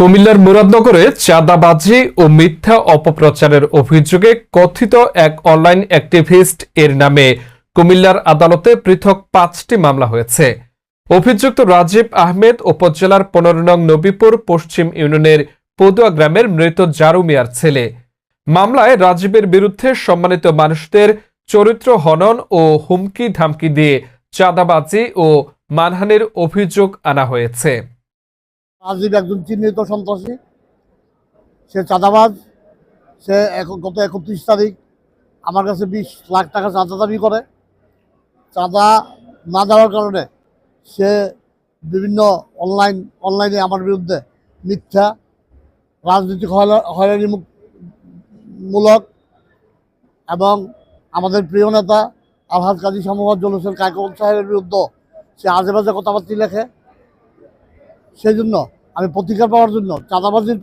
কুমিল্লার মুরাদনগরে চাঁদাবাজি ও মিথ্যা অপপ্রচারের অভিযোগে কথিত এক অনলাইন অ্যাক্টিভিস্ট এর নামে কুমিল্লার আদালতে পৃথক পাঁচটি মামলা হয়েছে। অভিযুক্ত রাজীব আহমেদ উপজেলার পনেরো নং নবীপুর পশ্চিম ইউনিয়নের পদুয়া গ্রামের মৃত জারু মিয়ার ছেলে। মামলায় রাজীবের বিরুদ্ধে সম্মানিত মানুষদের চরিত্র হনন ও হুমকি ধামকি দিয়ে চাঁদাবাজি ও মানহানির অভিযোগ আনা হয়েছে। রাজীব একজন চিহ্নিত সন্ত্রাসী। সে চাঁদাবাজ। সে গত একত্রিশ তারিখ আমার কাছে বিশ লাখ টাকা চাঁদা দাবি করে। চাঁদা না দেওয়ার কারণে সে বিভিন্ন অনলাইন, অনলাইনে আমার বিরুদ্ধে মিথ্যা, রাজনৈতিক হয়রা- হয়রানি মূলক এবং আমাদের প্রিয় নেতা আলহাজ কাজী শামুহাদ জলুসের কায়কবল সাহেবের বিরুদ্ধে সে আজে বাজে কথাবার্তা লেখে। সেই জন্য আমি প্রতিকার পাওয়ার জন্য, চাঁদাবাজির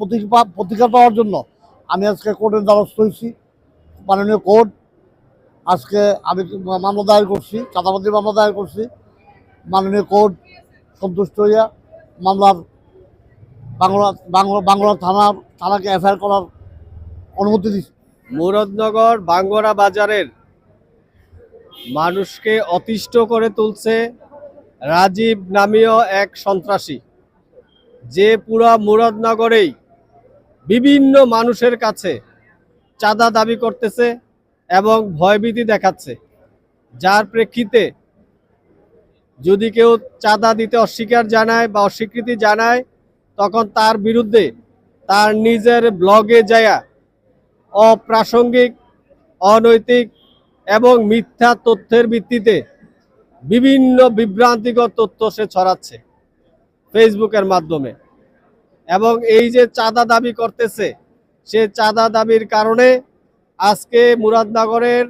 প্রতিকার পাওয়ার জন্য আমি আজকে কোর্টের দ্বারস্থ হয়েছি, মাননীয় কোর্ট। আজকে আমি মামলা দায়ের করছি, চাঁদাবাজির মামলা দায়ের করছি, মাননীয় কোর্ট সন্তুষ্ট হইয়া মামলার বাংলা বাংলা বাংলা থানার থানাকে এফআইআর করার অনুমতি দিচ্ছে মুরাদনগর বাঙ্গরা বাজারের মানুষকে অতিষ্ঠ করে তুলছে রাজীব নামীয় এক সন্ত্রাসী। যে পুরা মুরাদনগরেই বিভিন্ন মানুষের কাছে চাঁদা দাবি করতেছে এবং ভয়ভীতি দেখাচ্ছে। যার প্রেক্ষিতে যদি কেউ চাঁদা দিতে অস্বীকার জানায় বা অস্বীকৃতি জানায়, তখন তার বিরুদ্ধে তার নিজের ব্লগে যায় অপ্রাসঙ্গিক, অনৈতিক এবং মিথ্যা তথ্যের ভিত্তিতে বিভিন্ন বিভ্রান্তিকর তথ্য সে ছড়াচ্ছে। ফেসবুকের মাধ্যমে। এবং এই যে চাঁদা দাবি করতেছে, সে চাঁদা দাবির কারণে আজকে মুরাদনগরের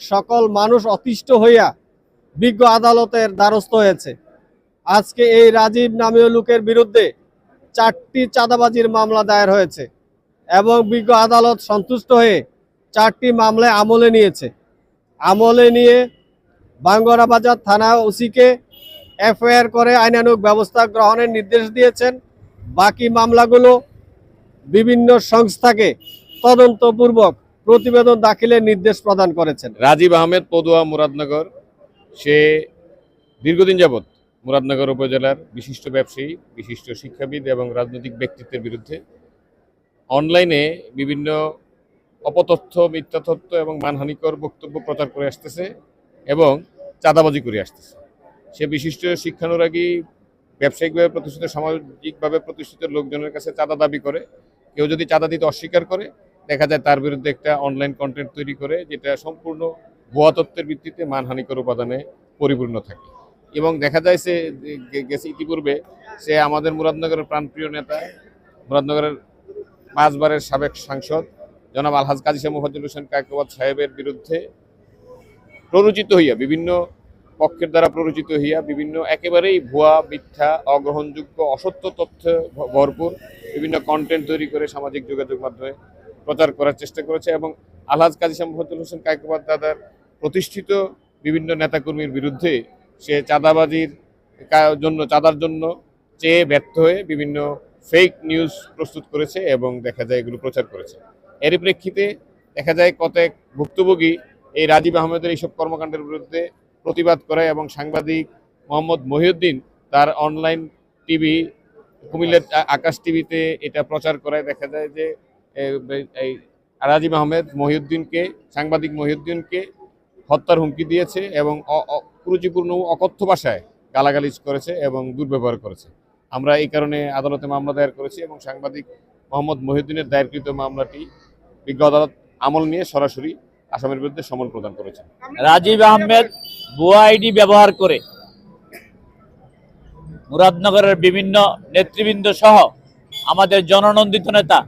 সকল মানুষ অতিষ্ঠ হইয়া বিজ্ঞ আদালতের দ্বারস্থ হয়েছে। আজকে এই রাজীব নামীয় লোকের বিরুদ্ধে চারটি চাঁদাবাজির মামলা দায়ের হয়েছে এবং বিজ্ঞ আদালত সন্তুষ্ট হয়ে চারটি মামলায় আমলে নিয়েছে। আমলে নিয়ে বাঙ্গরা বাজার থানা ওসিকে এফআইআর করে আইনানুগ ব্যবস্থা গ্রহণের নির্দেশ দিয়েছেন। বাকি মামলাগুলো বিভিন্ন সংস্থাকে তদন্তপূর্বক প্রতিবেদন দাখিলের নির্দেশ প্রদান করেছেন। রাজীব আহমেদ পদুয়া, মুরাদনগর। সে দীর্ঘদিন যাবৎ মুরাদনগর উপজেলার বিশিষ্ট ব্যবসায়ী, বিশিষ্ট শিক্ষাবিদ এবং রাজনৈতিক ব্যক্তিত্বের বিরুদ্ধে অনলাইনে বিভিন্ন অপতথ্য, মিথ্যা তথ্য এবং মানহানিকর বক্তব্য প্রচার করে আসতেছে এবং চাঁদাবাজি করে আসতেছে। সে বিশিষ্ট শিক্ষানুরাগী, ব্যবসায়িকভাবে প্রতিষ্ঠিত, সামাজিকভাবে প্রতিষ্ঠিত লোকজনের কাছে চাঁদা দাবি করে। কেউ যদি চাঁদা দিতে অস্বীকার করে, দেখা যায় তার বিরুদ্ধে একটা অনলাইন কন্টেন্ট তৈরি করে, যেটা সম্পূর্ণ ভুয়া তত্ত্বের ভিত্তিতে মানহানিকর উপাদানে পরিপূর্ণ থাকে। এবং দেখা যায় সে গেছে ইতিপূর্বে, সে আমাদের মুরাদনগরের প্রাণপ্রিয় নেতা, মুরাদনগরের পাঁচবারের সাবেক সাংসদ, জনাব আলহাজ কাজী শাহ মুফাজ্জল হোসেন কায়কবাদ সাহেবের বিরুদ্ধে প্ররোচিত হইয়া বিভিন্ন পক্ষের দ্বারা প্ররোচিত হইয়া বিভিন্ন একেবারেই ভুয়া, মিথ্যা, অগ্রহণযোগ্য, অসত্য তথ্য ভরপুর বিভিন্ন কন্টেন্ট তৈরি করে সামাজিক যোগাযোগ মাধ্যমে প্রচার করার চেষ্টা করেছে এবং আলহাজ কাজী শাহ হোসেন কায়কবাদ দাদার প্রতিষ্ঠিত বিভিন্ন নেতাকর্মীর বিরুদ্ধে সে চাঁদাবাজির জন্য, চাঁদার জন্য চেয়ে ব্যর্থ হয়ে বিভিন্ন ফেক নিউজ প্রস্তুত করেছে এবং দেখা যায় এগুলো প্রচার করেছে। এরই প্রেক্ষিতে দেখা যায় কতক ভুক্তভোগী এই রাজীব আহমেদের এইসব কর্মকাণ্ডের বিরুদ্ধে প্রতিবাদ করে এবং সাংবাদিক মোহাম্মদ মহিউদ্দিন তার অনলাইন টিভি কুমিল্লার আকাশ টিভিতে এটা প্রচার করায় দেখা যায় যে এই রাজীব আহমেদ মহিউদ্দিনকে, সাংবাদিক মহিউদ্দিনকে হত্যার হুমকি দিয়েছে এবং কুরুচিপূর্ণ অকথ্য ভাষায় গালাগালিজ করেছে এবং দুর্ব্যবহার করেছে। আমরা এই কারণে আদালতে মামলা দায়ের করেছি এবং সাংবাদিক মোহাম্মদ মহিউদ্দিনের দায়েরকৃত মামলাটি বিজ্ঞ আদালত আমল নিয়ে সরাসরি আসামের বিরুদ্ধে সমন প্রদান করেছে রাজীব আহমেদ ভুয়া আইডি ব্যবহার করে মুরাদনগরের বিভিন্ন নেতৃবৃন্দ সহ আমাদের জননন্দিত নেতা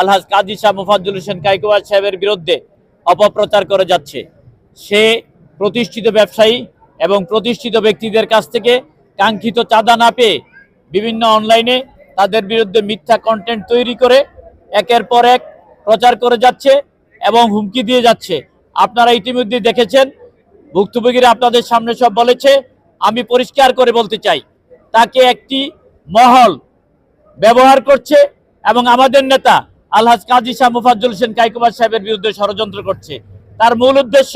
আলহাজ কাজী শাহ মুফাজ্জুল হোসেন কাইকুয়ার সাহেবের বিরুদ্ধে অপপ্রচার করে যাচ্ছে। সে প্রতিষ্ঠিত ব্যবসায়ী এবং প্রতিষ্ঠিত ব্যক্তিদের কাছ থেকে কাঙ্ক্ষিত চাঁদা না পেয়ে বিভিন্ন অনলাইনে তাদের বিরুদ্ধে মিথ্যা কন্টেন্ট তৈরি করে একের পর এক প্রচার করে যাচ্ছে এবং হুমকি দিয়ে যাচ্ছে। আপনারা ইতিমধ্যে দেখেছেন ভুক্তভোগীরা আপনাদের সামনে সব বলেছে, আমি পরিষ্কার করে বলতে চাই, তাকে একটি মহল ব্যবহার করছে এবং আমাদের নেতা আলহাজ কাজী শাহ মুফাজ্জুল হোসেন কাইকুবাদ সাহেবের বিরুদ্ধে ষড়যন্ত্র করছে। তার মূল উদ্দেশ্য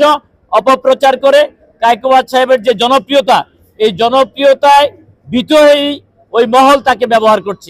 অপপ্রচার করে কাইকুবাদ সাহেবের যে জনপ্রিয়তা, এই জনপ্রিয়তায় ভীত হয়েই ওই মহল তাকে ব্যবহার করছে।